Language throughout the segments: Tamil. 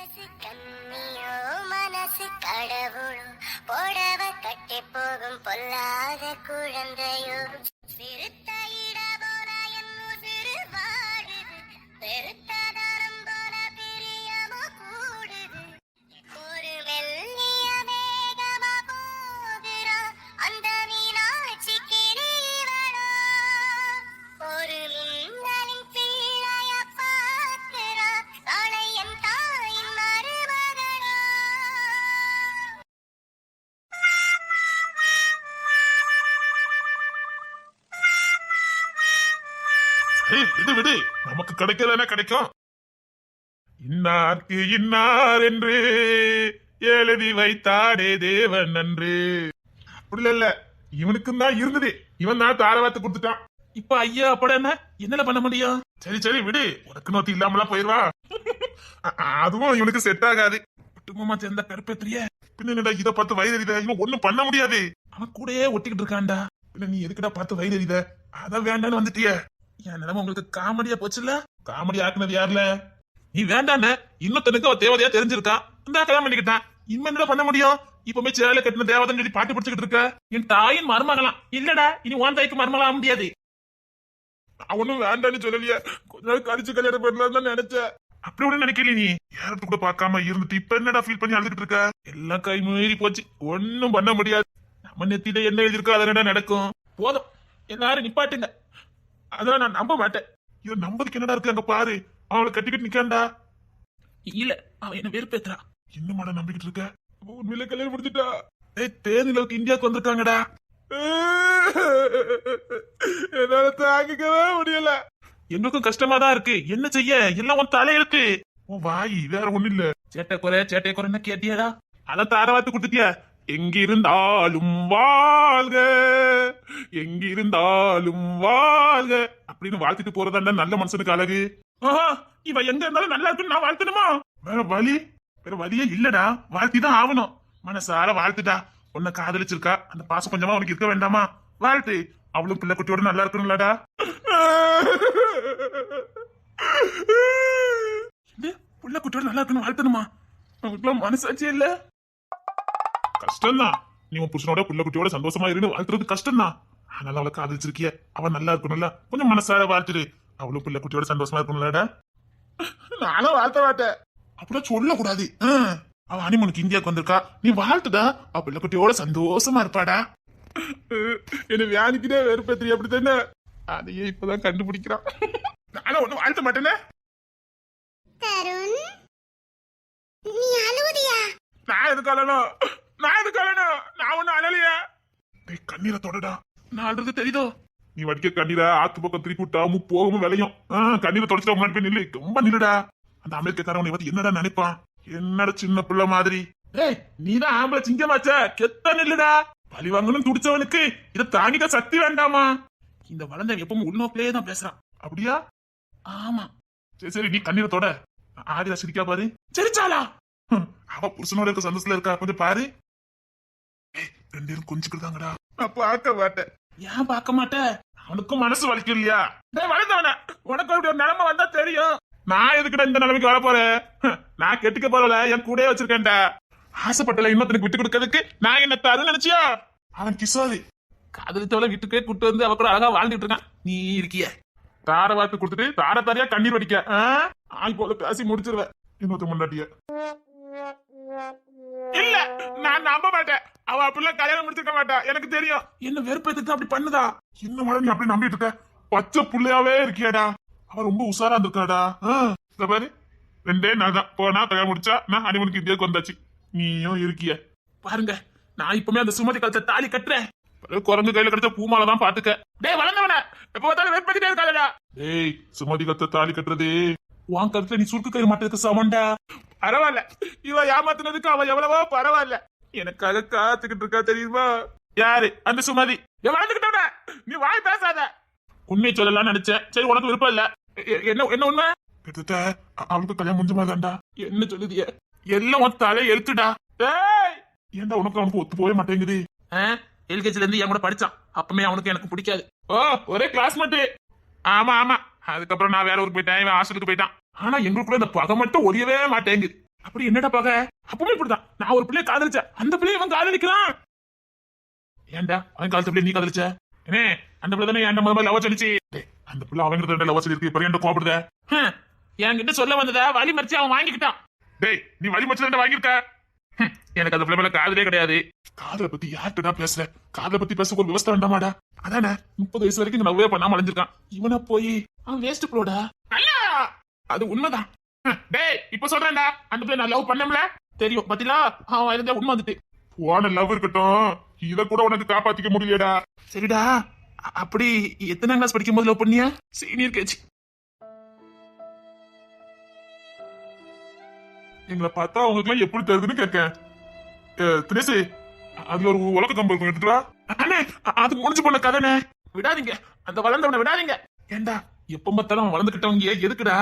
மனசு கம்மியோ மனசு கடவுளோ போடவ கட்டி போகும் பொல்லாத குழந்தையோ. சிறுத்த ஏய், விடு விடு. நமக்கு கிடைக்கலன்னா கிடைக்கும். இன்னார்க்கு இன்னார் என்று எழுதி வைத்தாடே தேவன் நன்று அப்படி இல்ல இவனுக்கும் தான் இருந்தது. இவன் தான் தாரவாத்து கொடுத்துட்டான். இப்ப ஐயா அப்பட என்ன? என்னல பண்ண முடியும்? சரி சரி விடு. உனக்கு நோத்தி இல்லாமலாம் போயிருவா. அதுவும் இவனுக்கு செட் ஆகாது. குடும்பமா சேர்ந்த கருப்பேத்திரிய. பின்ன என்னடா இத பார்த்து வயிறு இவன் ஒண்ணும் பண்ண முடியாது. அவன் கூடயே ஒட்டிக்கிட்டு இருக்கான்டா. பின்ன நீ எதுக்குடா பார்த்து வயிறு அதான் வேண்டான்னு வந்துட்டிய. என் நிலைமை உங்களுக்கு காமெடியா போச்சுல காமெடி ஆக்குனது யாருல? நீ வேண்டானே இன்னொருத்தனுக்கு அவ தேவதையா தெரிஞ்சிருக்கான் இந்த கல்யாணம் பண்ணிக்கிட்டான். இனிமே என்னடா பண்ண முடியும்? இப்பவுமே சேலை கட்டின தேவதைன்னு சொல்லி பாட்டு பிடிச்சிக்கிட்டு இருக்க. என் தாயின் மருமகளாம். இல்லடா இனி உன் தாய்க்கு மருமகளாக முடியாது. அவனும் வேண்டான்னு சொல்லலையே. கொஞ்ச நாள் கழிச்சு கல்யாணம் பண்ணலாம் தான் நினைச்சேன். அப்படி கூட நினைக்கல நீ. யாரத்து கூட பார்க்காம இருந்துட்டு இப்ப என்னடா ஃபீல் பண்ணி அழுதுட்டு இருக்க? எல்லாம் கை மீறி போச்சு. ஒன்னும் பண்ண முடியாது. நம்ம நெத்தியில என்ன எழுதிருக்கோ அதனடா நடக்கும். போதும். எல்லாரும் நிப்பாட்டுங்க. அதெல்லாம் நான் நம்ப மாட்டேன். இது நம்பதுக்கு என்னடா இருக்கு அங்க பாரு. அவளை கட்டிக்கிட்டு நிக்காண்டா இல்ல அவன் என்ன வெறுப்பேத்துறான் இன்னும் நம்பிக்கிட்டு இருக்க? உண்மையில கல்யாணம் முடிச்சிட்டா ஏய் தேனிலவுக்கு இந்தியாவுக்கு வந்திருக்காங்கடா. என்னால தாங்கிக்கவே முடியல. எங்களுக்கும் கஷ்டமா தான் இருக்கு. என்ன செய்ய? எல்லாம் உன் தலையெழுத்து. உன் வாய் வேற ஒண்ணு இல்ல. சேட்டை குறை சேட்டை குறைன்னு கேட்டியாடா. அத தாரவாத்து கொடுத்துட்டியா? எங்கிருந்தாலும் வாழ்க எங்கிருந்தாலும் வாழ்க. அப்படின்னு வாழ்த்திட்டு போறதாண்டா நல்ல மனுஷனுக்கு அழகு. ஆஹா, இவ எங்க இருந்தாலும் நல்லா இருக்குன்னு நான் வாழ்த்தணுமா? வேற வழி வேற வழியே இல்லடா. வாழ்த்தி தான் ஆகணும். மனசார வாழ்த்துடா. உன்னை காதலிச்சிருக்கா. அந்த பாசம் கொஞ்சமா உனக்கு இருக்க வேண்டாமா? வாழ்த்து. அவளும் பிள்ளை குட்டியோட நல்லா இருக்கணும்லடா. பிள்ளை புள்ள குட்டியோட நல்லா இருக்கணும் வாழ்த்தணுமா? அவங்களுக்குலாம் மனசாட்சி இல்லை. கஷ்டம்தான். நீ உன் புருஷனோட புள்ள குட்டியோட சந்தோஷமா இருந்து வாழ்த்துறது கஷ்டம்தான். அதனால அவளை காதலிச்சிருக்கிய. அவன் நல்லா இருக்கணும்ல. கொஞ்சம் மனசார வாழ்த்துடு. அவளும் பிள்ளை குட்டியோட சந்தோஷமா இருக்கணும்லடா. நானும் வாழ்த்த மாட்டேன். அப்படிலாம் சொல்லக்கூடாது. ஆ. அவ அனிமனுக்கு இந்தியாவுக்கு வந்திருக்கா. நீ வாழ்த்துடா. அவ பிள்ளை குட்டியோட சந்தோஷமா இருப்பாடா. என்ன வியாதிக்கிட்டே வெறுப்பேத்திரி அப்படி தானே அதையே இப்பதான் கண்டுபிடிக்கிறான். நானும் ஒண்ணும் வாழ்த்த மாட்டேனே. தருண் நீ அழுவுதியா நான் எதுக்கு அழணும் நான் எதுக்கு அழணும் நான் ஒண்ணும் அழலையா. டேய் கண்ணீரை தொடடா. நான் அழுறது தெரியுதோ? நீ வடிக்க கண்ணீரை ஆத்து பக்கம் திருப்பி விட்டா மூ போகவும் விளையும். கண்ணீரை தொடச்சிட்டு முன்னாடி போய் நில்லு. ரொம்ப நில்லுடா. அந்த அமெரிக்கக்காரன் உன்னை பத்தி என்னடா நினைப்பான்? என்னடா சின்ன பிள்ளை மாதிரி? ஏய் நீதான் ஆம்பளை சிங்கமாச்ச? கெத்த நில்லுடா. பழி வாங்கணும் துடிச்சவனுக்கு. இதை தாங்கிக்க சக்தி வேண்டாமா? இந்த வளர்ந்த எப்பவும் உள்நோக்கிலே தான் பேசுறான். அப்படியா? ஆமா. சரி சரி நீ கண்ணீரை தொட. ஆதிரா சிரிக்கா பாரு. சரிச்சாலா ஹம், அவ புருஷனோட இருக்க சந்தோஷத்துல இருக்கா? கொஞ்சம் பாரு. ரெண்டு பேரும் கொஞ்சிக்கிட்டாங்கடா நான் பார்க்க மாட்டேன். ஏன் பார்க்க மாட்டேன் அவனுக்கும் மனசு வலிக்கும் இல்லையா வளர்ந்தவன உனக்கு அப்படி ஒரு நிலைமை வந்தா தெரியும். நான் எதுக்குடா இந்த நிலைமைக்கு வர போறேன் நான் கெட்டுக்க போறல என் கூடயே வச்சிருக்கேன்டா. ஆசைப்பட்டல இன்னொருத்தனுக்கு விட்டு கொடுக்கறதுக்கு நான் என்ன தருன்னு நினைச்சியா? அவன் கிசாரி காதலித்தவளை வீட்டுக்கே கூட்டு வந்து அவ கூட அழகா வாழ்ந்துட்டு இருக்கான். நீ இருக்கிய. தார வார்த்தை கொடுத்துட்டு தார தாரியா கண்ணீர் வடிக்க. ஆ? ஆய் போல பேசி முடிச்சிருவேன். இன்னொருத்த முன்னாடிய. இல்ல நான் நம்ப மாட்டேன். அவ அப்படிலாம் கல்யாணம் முடிச்சிருக்க மாட்டா. எனக்கு தெரியும். என்ன வெறுப்பேத்துக்கு அப்படி பண்ணுதா? என்ன மேடம் நீ அப்படி நம்பிட்டு இருக்க? பச்சை புள்ளையாவே இருக்கியாடா. அவ ரொம்ப உஷாரா இருந்திருக்காடா. இத பாரு. ரெண்டே நாள் தான். போனா கல்யாணம் முடிச்சா நான் அனிமனுக்கு இந்தியாவுக்கு வந்தாச்சு. நீயும் இருக்கிய. பாருங்க நான் இப்பவுமே அந்த சுமதி கழுத்தை தாலி கட்டுறேன். குரங்கு கையில கிடைச்ச பூமாலை தான் பாத்துக்க. டேய் வளர்ந்தவன? எப்ப பார்த்தாலும் வெறுப்பேத்திட்டே இருக்காதடா. ஏய் சுமதி கத்த தாலி கட்டுறது. உன் கருத்துல நீ சுருக்கு கயிறு மாட்டதுக்கு சமண்டா பரவாயில்ல. இவ ஏமாத்துனதுக்கு அவ எவ்வளவோ பரவாயில்ல. எனக்காக காத்துக்கிட்டு இருக்கா தெரியுமா? யாரு? அந்த சுமதி. வளர்ந்துக்கிட்டவன நீ வாய் பேசாத. உண்மையை சொல்லலாம்னு நினைச்சேன். சரி உனக்கு விருப்பம் இல்ல. என்ன என்ன உண்மை? கிட்டத்தட்ட அ- அவளுக்கு கல்யாணம் முடிஞ்ச மாதிரி தான்டா என்ன சொல்லுதிய? எல்லாம் உன் தலை எழுத்துடா டேய் ஏன்டா உனக்கு அவனுக்கு ஒத்து போக மாட்டேங்குது? எல்கேஜில இருந்து என் கூட படிச்சான். அப்பமே அவனுக்கு எனக்கு பிடிக்காது. ஓ ஒரே கிளாஸ்மேட்டு ஆமா ஆமா. அதுக்கப்புறம் நான் வேற ஊருக்கு போயிட்டேன். இவன் ஹாஸ்டலுக்கு போயிட்டான். ஆனா எங்களுக்குள்ள இந்த பகை மட்டும் ஒரியவே மாட்டேங்குது. அப்படி என்னடா பகை? அப்பவுமே இப்படிதான். நான் ஒரு பிள்ளைய காதலிச்சேன். அந்த பிள்ளைய இவன் காதலிக்கிறான். ஏன்டா? அவன் காலத்து பிள்ளை நீ காதலிச்ச? ஏனே அந்த பிள்ளை தானே என் முதல்ல லவ் சொல்லிச்சு அந்த பிள்ளை அவங்க லவ் சொல்லிருக்கு இப்ப என்ன கோபப்படுத என்கிட்ட சொல்ல வந்தத வழி மறிச்சு அவன் வாங்கிக்கிட்டான். டேய் நீ வழி மறிச்சு வாங்கியிருக்க. ஹம், எனக்கு அந்த பிள்ளை மேல காதலே கிடையாது. காதலை பத்தி யார்கிட்ட பேசுற? காதலை பத்தி பேச ஒரு விவசாயம் வேண்டாமாடா அதானே முப்பது வயசு வரைக்கும் லவ்வே பண்ணாம அலைஞ்சிருக்கான். இவனா போய் அவன் வேஸ்ட் போடா. நல்லா அது உண்மைதான். டேய் இப்ப சொல்றேன்டா. அந்த பிள்ளை நான் லவ் பண்ணல தெரியும். பாத்தீங்களா? அவன் இருந்த உண்மை வந்துட்டு. போன லவ் இருக்கட்டும். இத கூட உனக்கு காப்பாத்திக்க முடியலடா சரிடா. அப்படி எத்தனை கிளாஸ் படிக்கும் போது லவ் பண்ணியா சீனியர் கேஜி எங்களை பார்த்தா அவங்களுக்கு எல்லாம் எப்படி தருதுன்னு கேட்கேன். தினேசு அதுல ஒரு உலக கம்பு இருக்கும் எடுத்துடா அண்ணே அது முடிஞ்சு போன கதைனே விடாதீங்க. அந்த வளர்ந்தவனை விடாதீங்க. ஏண்டா எப்ப பார்த்தாலும் அவன் வளர்ந்துகிட்டவங்க எதுக்குடா?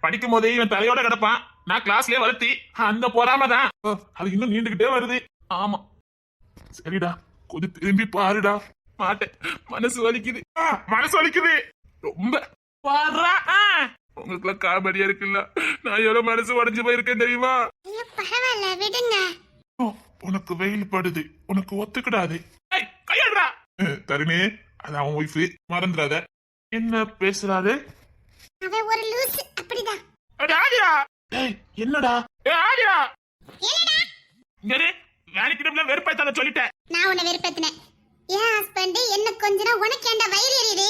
படிக்கும் போதே இவன் தலையோட கிடப்பான். நான் கிளாஸ்லயே வளர்த்தி அந்த பொறாம தான். அது இன்னும் நீண்டுகிட்டே வருது. ஆமா. சரிடா கொஞ்சம் திரும்பி பாருடா. மாட்டேன். மனசு வலிக்குது. மனசு வலிக்குது. ரொம்ப. உங்களுக்கு காமெடியா இருக்குல்ல. நான் எவ்வளவு மனசு உடஞ்சு போயிருக்கேன் தெரியுமா? உனக்கு வெயில் படுது. உனக்கு ஒத்துக்கிடாது. கையெடுடா தருணே அது அவன் ஒய்ஃபு மறந்துடாத. என்ன பேசுறாரு? அவன் ஒரு லூசு. அப்படிதான். அடி ஆதிரா ஏய் என்னடா? ஆதிரா என்னடா? இங்க இரு. வேலைக்கு இடம்ல வெறுப்பாய்த்தான சொல்லிட்டேன். நான் உன்னை வெறுப்பேத்தினேன். என் ஹஸ்பண்ட் என்ன கொஞ்சனா உனக்கு ஏன்டா வயிறு எரியுது?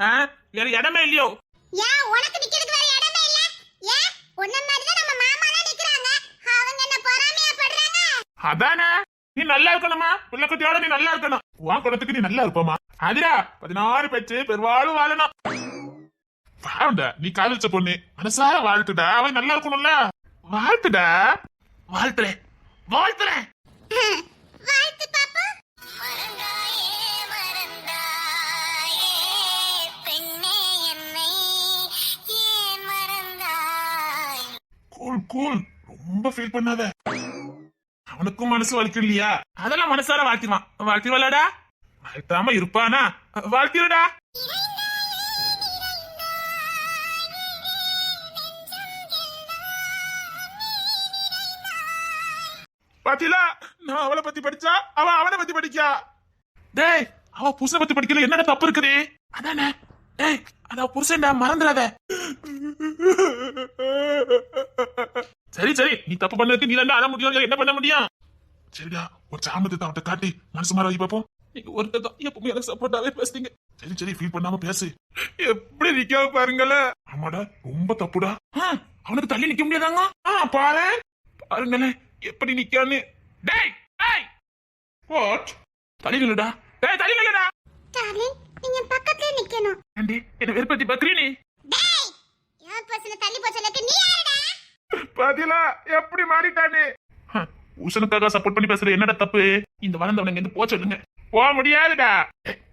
ஆ, வேற இடமே இல்லையோ. ஏன் உனக்கு நிக்கிறதுக்கு வேற இடமே இல்ல? ஏன்? உன்ன மாதிரி தான் நம்ம மாமாலாம் நிக்கறாங்க. அவங்க என்ன பொறாமையா படுறாங்க? அதானே? நீ நல்லா இருக்கணுமா? பிள்ளை குட்டியோட நீ நல்லா இருக்கணும். உன் குணத்துக்கு நீ நல்லா இருப்பமா? அதிரா பதினாறு பெற்று பெருவாழும் வாழணும். பாவண்டா நீ காதலிச்ச பொண்ணு. மனசார வாழ்த்துடா. அவன் நல்லா இருக்கணும்ல. வாழ்த்துடா. வாழ்த்துறேன் வாழ்த்துறேன் வாழ்த்து கூல் கூல். ரொம்ப ஃபீல் பண்ணாத. அவனுக்கும் மனசு வலிக்கும் இல்லையா அதெல்லாம் மனசார வாழ்த்திவான். வாழ்த்திவலடா வாழ்த்தாம இருப்பானா? வாழ்த்திடா பாத்தீங்களா? நான் அவளை பத்தி படிச்சா அவன் அவனை பத்தி படிக்கா. டேய் அவ புருஷனை பத்தி படிக்கல என்னடா தப்பு இருக்குது? அதானே? டேய் அதான் புருஷன்டா மறந்துடாத? சரி சரி நீ தப்பு பண்ணதுக்கு நீ தான் அழ முடியும். என்ன பண்ண முடியும்? சரிடா ஒரு சாமத்தை அவன்கிட்ட காட்டி மனசு மாற வை பாப்போம் நீங்க ஒருத்தர் தான் எப்பவுமே எனக்கு சப்போர்ட்டாவே பேசுறீங்க. சரி சரி ஃபீல் பண்ணாம பேசு. எப்படி நிக்காம பாருங்களேன் ஆமாடா ரொம்ப தப்புடா. அவனுக்கு தள்ளி நிக்க முடியாதாங்க? ஆ பாரு பாருங்களேன். எப்படி நிக்கான்னு டேய் டேய்! வாட் தள்ளி நில்லுடா. டேய் தள்ளி நில்லுடா. டார்லிங் நீங்க பக்கத்துல நிக்கணும். ஆண்டி என்ன வெறுப்பத்தி பக்ரி நீ? டேய் என் பர்சன தள்ளி போச்சலக்கு நீ யாருடா? பாத்தீங்களா எப்படி மாறிட்டானே? உஷனுக்காக சப்போர்ட் பண்ணி பேசுற என்னடா தப்பு? இந்த வளர்ந்தவனுங்க இருந்து போக சொல்லுங்க. போக முடியாதுடா.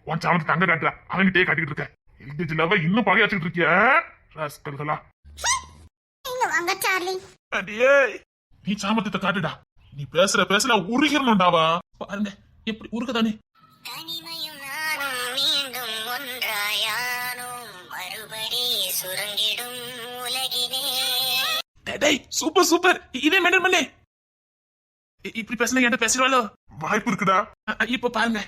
உன் சாமத்தை தங்க காட்டுறா அவன்கிட்டயே காட்டிக்கிட்டு இருக்க லவ இன்னும் பகையாச்சுட்டு இருக்கியா? ராஸ்கல்களா வாங்க அடியே நீ சாமத்தை காட்டுடா. நீ பேசுற பேசுற உருகிடணும்டாவா பாருங்க எப்படி உலகிலே. டேய், சூப்பர் சூப்பர். இதே மெயின்டைன் பண்ணு இப்படி பேசினா என்கிட்ட பேசிடுவாளோ? வாய்ப்பு இருக்குடா. இப்ப பாருங்க.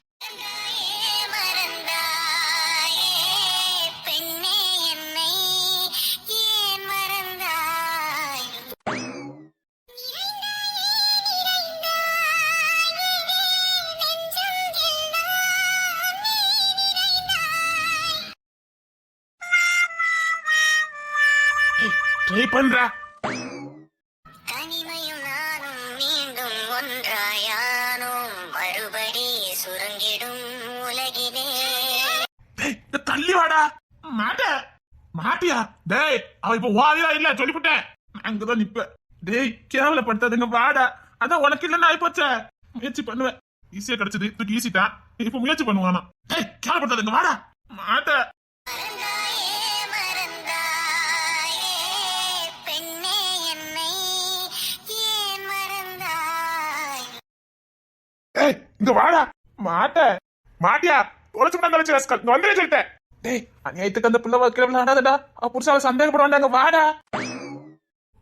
பண்றா? தனிமையும் நானும் மீண்டும் ஒன்றாயானோம் மறுபடி சுரங்கிடும் இந்த தள்ளி வாடா. மாட்ட. மாட்டியா? டேய் அவ இப்ப வாதியா இல்ல சொல்லிவிட்டேன் அங்கதான் நிப்ப டேய் கேவலப்படுத்தாதுங்க வாடா. அதான் உனக்கு இல்லைன்னு ஆயிப்போச்சே. முயற்சி பண்ணுவேன். ஈஸியா கிடைச்சது தூக்கி ஈசிட்டான் இப்ப முயற்சி பண்ணுவானா. டேய் கேவலப்படுத்தாதுங்க வாடா. மாட்ட. ஏய் இங்க வாடா. மாட்ட. மாட்டியா? தொலைச்சு விட்டா தொலைச்சு ரஸ்கல். இங்க வந்துடே சொல்லிட்டேன். டேய் அநியாயத்துக்கு அந்த பிள்ளை வைக்கிற விளையாடாதடா அவ புருஷாவை சந்தேகப்படுவாண்டாங்க வாடா.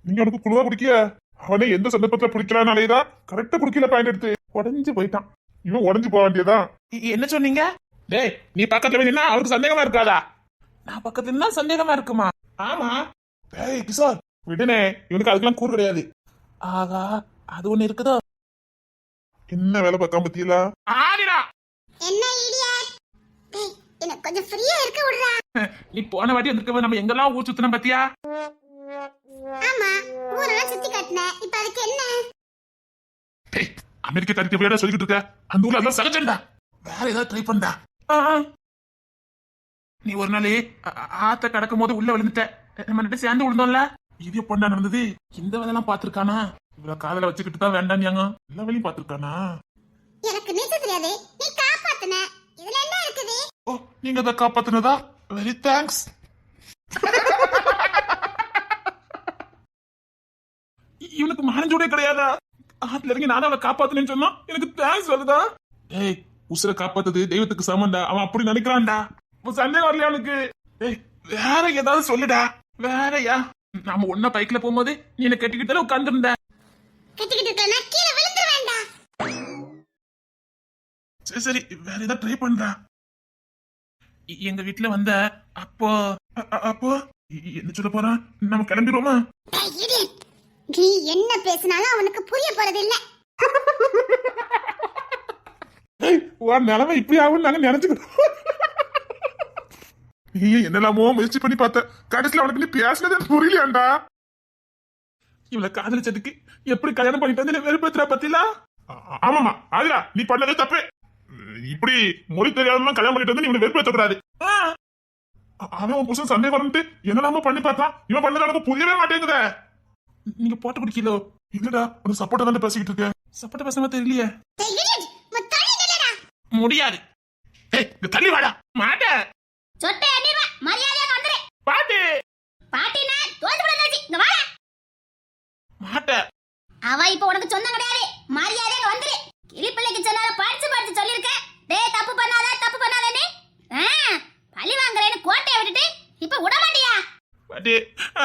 நீங்க எனக்கு குழுவா குடிக்கிய அவனை எந்த சந்தர்ப்பத்துல பிடிக்கலான்னாலேதான் கரெக்டா குடிக்கல பாயிண்ட் எடுத்து. உடஞ்சு போயிட்டான். இவன் உடஞ்சு போக வேண்டியதான் என்ன சொன்னீங்க? டேய் நீ பக்கத்துல நின்னா அவருக்கு சந்தேகமா இருக்காதா? நான் பக்கத்துல நின்னா சந்தேகமா இருக்குமா? ஆமா. டேய் கிஷோர் விடுனே. இவனுக்கு அதுக்கெல்லாம் கூறு கிடையாது. ஆகா அது ஒண்ணு இருக்குதோ? என்ன வேலை பார்க்காம பத்தியலா? ஆடிடா என்ன இடியட் டேய் எனக்கு கொஞ்சம் ஃப்ரீயா இருக்க விடுறா. நீ போன வாட்டி வந்திருக்க நம்ம எங்கெல்லாம் ஊர் சுத்தின பத்தியா? ஆமா ஊரெல்லாம் சுத்தி காட்டினேன். இப்ப அதுக்கு என்ன? டேய் அமெரிக்க தனிக்கு விளையாட சொல்லிக்கிட்டு இருக்க. அந்த ஊர்ல அதெல்லாம் சகஜம்டா. வேற ஏதாவது ட்ரை பண்ணா நீ ஒரு நாள் ஆத்த கடக்கும் போது உள்ள விழுந்துட்ட. நம்ம ரெண்டு சேர்ந்து விழுந்தோம்ல. இது எப்பண்டா நடந்தது. இந்த வேலைலாம் பாத்திருக்கானா இவ்வளவு காதல வச்சுக்கிட்டு தான் வேண்டாம் எல்லா வேலையும் பாத்திருக்கானா எனக்கு நீச்ச தெரியாது. நீ காப்பாத்துன. இதுல என்ன இருக்குது? ஓ நீங்க அதை காப்பாத்துனதா? வெரி தேங்க்ஸ் இவனுக்கு மனஞ்சூடே கிடையாதா? ஆத்துல இறங்கி நானும் அவளை காப்பாத்துனேன்னு சொன்னா எனக்கு தேங்க்ஸ் வருதா? ஏய் உசுரை காப்பாத்துது தெய்வத்துக்கு சமண்டா அவன் அப்படி நினைக்கிறான்டா. சந்தேகம் வரலையா அவனுக்கு ஏய் வேற ஏதாவது சொல்லுடா. வேறயா? நாம ஒன்னா பைக்ல போகும்போது நீ என்ன கட்டிக்கிட்டால உட்காந்துருந்த கட்டிக்கிட்டு இருக்கா கீழே வேண்டாம் சரி சரி வேற ஏதாவது ட்ரை பண்றா. எ- எங்க வீட்டுல வந்த அப்போ அ- அ- அப்போ எ- என்ன சொல்ல போறான்? நம்ம கிளம்பிடுவோமா? டேய் idiot. நீ என்ன பேசினாலும் அவனுக்கு புரிய போறது இல்ல. உன் நிலைமை இப்படி ஆகும் நாங்க நினைச்சுக்கிட்டோம். நீ என்னெல்லாமோ முயற்சி பண்ணி பார்த்த. கடைசியில அவனுக்கு நீ பேசினதே புரியலையாண்டா. இவளை காதலிச்சதுக்கு எப்படி கல்யாணம் பண்ணிட்டு வந்து வெறுப்பேத்துறா பத்திலா ஆமாமா ஆதிரா நீ பண்ணதே தப்பு. இப்படி மொழி தெரியாதவங்க கல்யாணம் பண்ணிட்டு வந்து நீ இவனை வெறுப்பேற்றக்கூடாது அவன் உன் புருஷன் சந்தேகம் வந்துட்டு என்னெல்லாமோ பண்ணி பார்த்தான். இவன் பண்ணது எனக்கு புரியவே மாட்டேங்குதே. நீங்க போட்டு குடிக்கலோ இல்லடா உனக்கு சப்போர்ட்டா தானே பேசிக்கிட்டு இருக்க சப்பட்ட பசங்க தெரியலையே. முடியாது. ஏய் தள்ளி வாடா. மாட்ட. சொட்டை அடிவா மரியாதையா வந்துரு பாட்டு. பாட்டினா தோந்து விடாதாச்சு இங்க வாடா. மாட்ட அவ இப்ப உனக்கு சொந்தம் கிடையாது. மரியாதையா வந்துரு. கிளிப்பிள்ளைக்கு சொன்னால படிச்சு படிச்சு சொல்லிருக்க. டேய் தப்பு பண்ணாத தப்பு பண்ணாதன்னு பழி வாங்குறேன்னு கோட்டையை விட்டுட்டு இப்ப விட மாட்டியா? பாட்டி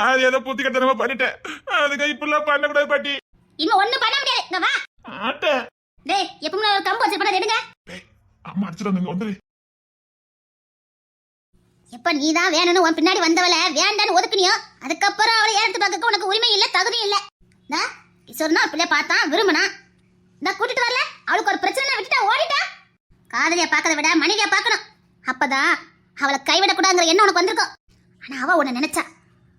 அது ஏதோ புத்தி கட்டணமா பண்ணிட்டேன். அதுக்கு இப்படிலாம் பண்ணக்கூடாது பாட்டி. இன்னும் ஒண்ணு பண்ண முடியாது. இங்க வா. ஆட்ட டேய் எப்பவுமே ஒரு கம்பு வச்சு பண்ண எடுங்க. அம்மா அடிச்சிட்டு வந்து வந்துரு. எப்ப நீ தான் வேணும்னு உன் பின்னாடி வந்தவள வேண்டான்னு ஒதுக்குனியோ? அதுக்கப்புறம் அவளை ஏறத்து பார்க்க உனக்கு உரிமை இல்ல தகுதி இல்ல. நான் கிஷோர்னா பிள்ளைய பார்த்தான் விரும்பினா. நான் கூட்டிட்டு வரல அவளுக்கு ஒரு பிரச்சனை விட்டுட்டா ஓடிட்டா. காதலிய பார்க்கறத விட மனைவியா பார்க்கணும். அப்பதான் அவளை கைவிடக்கூடாதுங்கிற எண்ணம் உனக்கு வந்திருக்கும் ஆனா அவ உன்னை நினைச்சா.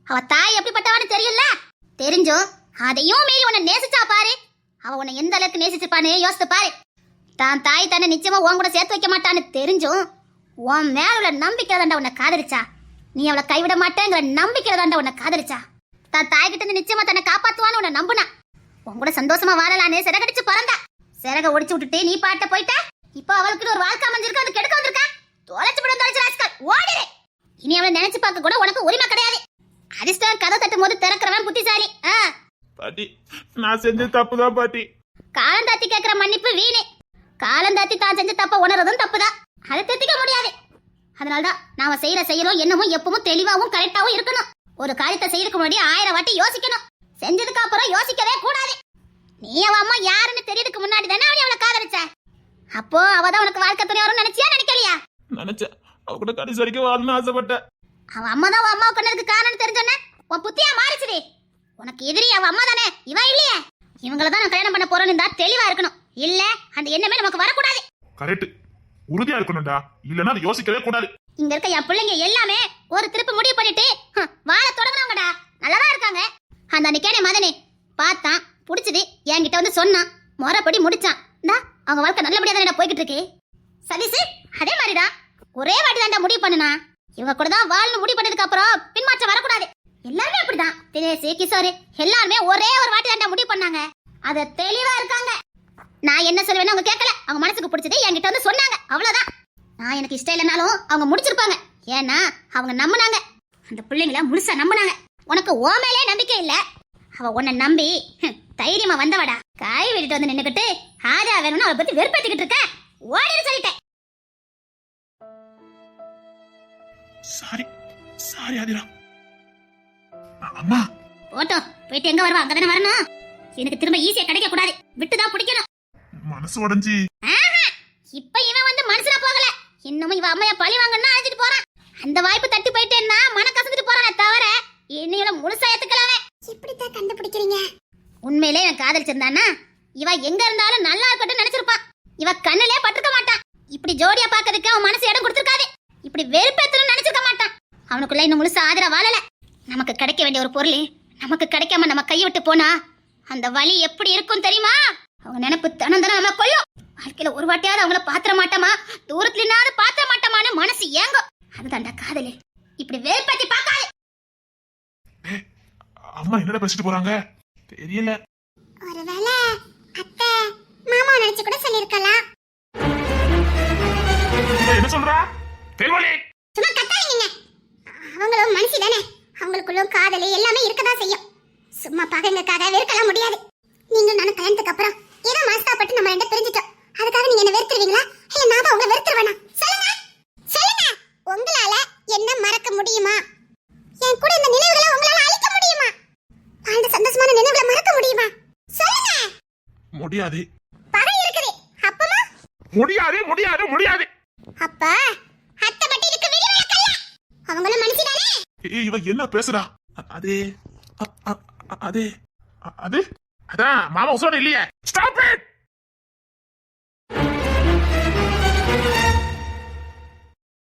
அவ தாய் எப்படிப்பட்டவான்னு தெரியல. தெரிஞ்சும் அதையும் மீறி உன்னை நேசிச்சா பாரு. அவ உன்னை எந்த அளவுக்கு நேசிச்சிருப்பான்னு யோசித்து பாரு. தான் தாய் தானே நிச்சயமா உன் கூட சேர்த்து வைக்க மாட்டான்னு தெரிஞ்சும் உன் மேல உள்ள நம்பிக்கையில தாண்டா உன்னை காதலிச்சா. நீ அவளை கைவிட மாட்டேங்கிற நம்பிக்கையில தாண்டா உன்னை காதலிச்சா. தான் தாய்கிட்ட இருந்து நிச்சயமா தன்னை காப்பாத்துவான்னு உன்னை நம்புனா. உன் கூட சந்தோஷமா வாழலான்னு சிறகடிச்சு பறந்தா. சிறக ஒடிச்சு விட்டுட்டு நீ பாட்ட போயிட்ட? இப்போ அவளுக்கு ஒரு வாழ்க்கை அமைஞ்சிருக்கு அது கெடுக்க வந்திருக்கா? தொலைச்சு விட தொலைச்சு ராஸ்கல் ஓடிடு. இனி அவளை நினைச்சு பார்க்க கூட உனக்கு உரிமை கிடையாது. அதிர்ஷ்டம் கதை தட்டும் போது திறக்கிறவன் புத்திசாலி. ஆ. பாட்டி நான் செஞ்சது தப்புதான் பாட்டி? காலந்தாத்தி கேட்கிற மன்னிப்பு வீணே. காலந்தாத்தி தான் செஞ்ச தப்ப உணர்றதும் தப்புதான் அதை திருத்திக்க முடியாது. அதனாலதான் நாம செய்யற செய்யறோம் என்னமும் எப்பவும் தெளிவாவும் கரெக்டாவும் இருக்கணும். ஒரு காரியத்தை செய்யறதுக்கு முன்னாடி ஆயிரம் வாட்டி யோசிக்கணும். செஞ்சதுக்கு அப்புறம் யோசிக்கவே கூடாது. நீ அவ அம்மா யாருன்னு தெரியறதுக்கு முன்னாடி தானே அவளை அவளை காதலிச்ச? அப்போ அவதான் உனக்கு வாழ்க்கை துணை வரும்னு நினைச்சியா நினைக்கலையா? நினைச்சேன். அவ கூட கடைசி வரைக்கும் வாழணும்னு ஆசைப்பட்டேன். அவ அம்மா தான் உன் அம்மாவுக்கு பண்ணதுக்கு காரணம் தெரிஞ்சோன்னே உன் புத்தியா மாறிச்சுடி. உனக்கு எதிரி அவ அம்மா தானே. இவன் இல்லையே. இவங்கள தான் நான் கல்யாணம் பண்ண போறேன்னு இருந்தா தெளிவா இருக்கணும். இல்ல அந்த எண்ணமே நமக்கு வரக்கூடாது. கரெக்ட். உறுதியா இருக்கணும்டா. இல்லன்னா அதை யோசிக்கவே கூடாது. இங்க இருக்க என் பிள்ளைங்க எல்லாமே ஒரு திருப்பு முடிவு பண்ணிட்டு வாழ தொடங்குனவங்கடா நல்லாதான் இருக்காங்க. அந்த நிக்கேனே மதனே பார்த்தான் பிடிச்சது என்கிட்ட வந்து சொன்னான். முறைப்படி முடிச்சான். இந்தா அவங்க வாழ்க்கை நல்லபடியாக தானடா போய்கிட்டு இருக்கு சதீஷ் அதே மாதிரிடா. ஒரே வாட்டி தான்டா முடிவு பண்ணுனா. இவங்க கூட தான் வாழ்னு முடிவு பண்ணதுக்கு அப்புறம் பின்மாற்றம் வரக்கூடாது. எல்லாருமே அப்படிதான். தினேஷ் கிஷோர் எல்லாருமே ஒரே ஒரு வாட்டி தான்டா முடிவு பண்ணாங்க. அது தெளிவா இருக்காங்க. நான் என்ன சொல்லுவேன்னு அவங்க கேட்கல. அவங்க மனசுக்கு பிடிச்சது என்கிட்ட வந்து சொன்னாங்க. அவ்வளவுதான். நான் எனக்கு இஷ்டம் இல்லைனாலும் அவங்க முடிச்சிருப்பாங்க. ஏன்னா அவங்க நம்பினாங்க. அந்த பிள்ளைங்கள முழுசா நம்பினாங்க. உனக்கு ஓ மேலே நம்பிக்கை இல்ல. அவ உன்னை நம்பி தைரியமா வந்தவடா. காய் வெட்டிட்டு வந்து நின்னுக்கிட்டு ஆஜா வேணும்னு அவளை பத்தி வெறுப்பேத்திக்கிட்டு இருக்க. ஓடிடு சொல்லிட்டேன். Sorry sorry Aadhira. அம்மா. போட்டோம் போயிட்டு எங்க வருவா? அங்கதானே வரணும். எனக்கு திரும்ப ஈஸியா கிடைக்க கூடாது விட்டுதான் பிடிக்கணும். மனசு உடைஞ்சி. இப்ப இவன் இன்னமும் இவ அம்மைய பழி வாங்கன்னு அழைச்சிட்டு போறான் அந்த வாய்ப்பு தட்டி போயிட்டேன்னா மன கசந்துட்டு போறானே தவிர என்னையோட முழுசா ஏத்துக்கலாமே. எப்படித்தான் கண்டுபிடிக்கிறீங்க? உண்மையிலே இவன் காதலிச்சிருந்தானா இவ எங்க இருந்தாலும் நல்லா இருக்கட்டும் நினைச்சிருப்பான் இவ கண்ணிலே பட்டிருக்க மாட்டான் இப்படி ஜோடியா பாக்கிறதுக்கு அவன் மனசு இடம் கொடுத்திருக்காது. இப்படி வெறுப்பேத்தணும் நினைச்சிருக்க மாட்டான் அவனுக்குள்ள இன்னும் முழுசா ஆதரவு வாழல. நமக்கு கிடைக்க வேண்டிய ஒரு பொருள் நமக்கு கிடைக்காம நம்ம கையை விட்டு போனா அந்த வலி எப்படி இருக்கும் தெரியுமா? அவங்க நினைப்பு தனம் தானே நம்ம கொல்லும். வாழ்க்கையில ஒரு வாட்டியாவது அவங்கள பாத்திர மாட்டோமா? தூரத்துல இன்னாவது பாத்திர மாட்டோமான்னு மனசு ஏங்கும். அதுதான்டா காதலு. இப்படி வெறுப்பேத்தி பார்க்காது. அம்மா என்னடா பேசிட்டு போறாங்க? தெரியல. ஒருவேளை அத்தை மாமா நினைச்சு கூட சொல்லிருக்கலாம் என்ன சொல்றா? தெருவலி சும்மா கத்தாதீங்க அவங்களும் மனுஷி தானே. அவங்களுக்குள்ளும் காதல் எல்லாமே இருக்கதான் செய்யும். சும்மா பகங்களுக்காக வெறுக்கலாம் முடியாது. நீங்க நானும் கல்யாணத்துக்கு அப்புறம் ஏதோ மனஸ்தாப்பட்டு நம்ம ரெண்டு பிரிஞ்சிட்டோம். அதுக்காக நீங்க என்ன வெறுத்துருவீங்களா? இல்ல நான் தான் உங்களை வெறுத்துருவேனா? சொல்லுங்க. சொல்லுங்க. உங்களால என்ன மறக்க முடியுமா? என் கூட இந்த நினைவுகளை உங்களால அழிக்க முடியுமா? வாழ்ந்த சந்தோஷமான நினைவுகளை மறக்க முடியுமா? சொல்லுங்க. முடியாது. பகை இருக்குது. அப்பமா? முடியாது முடியாது முடியாது. அப்ப அத்தை பட்டி இருக்கு விரிவழக்கல்ல அவங்களும் மனுஷி தானே ஏய் இவ என்ன பேசுறா? அது. அது. அது. அதான் மாமா உசோட இல்லையே. Stop it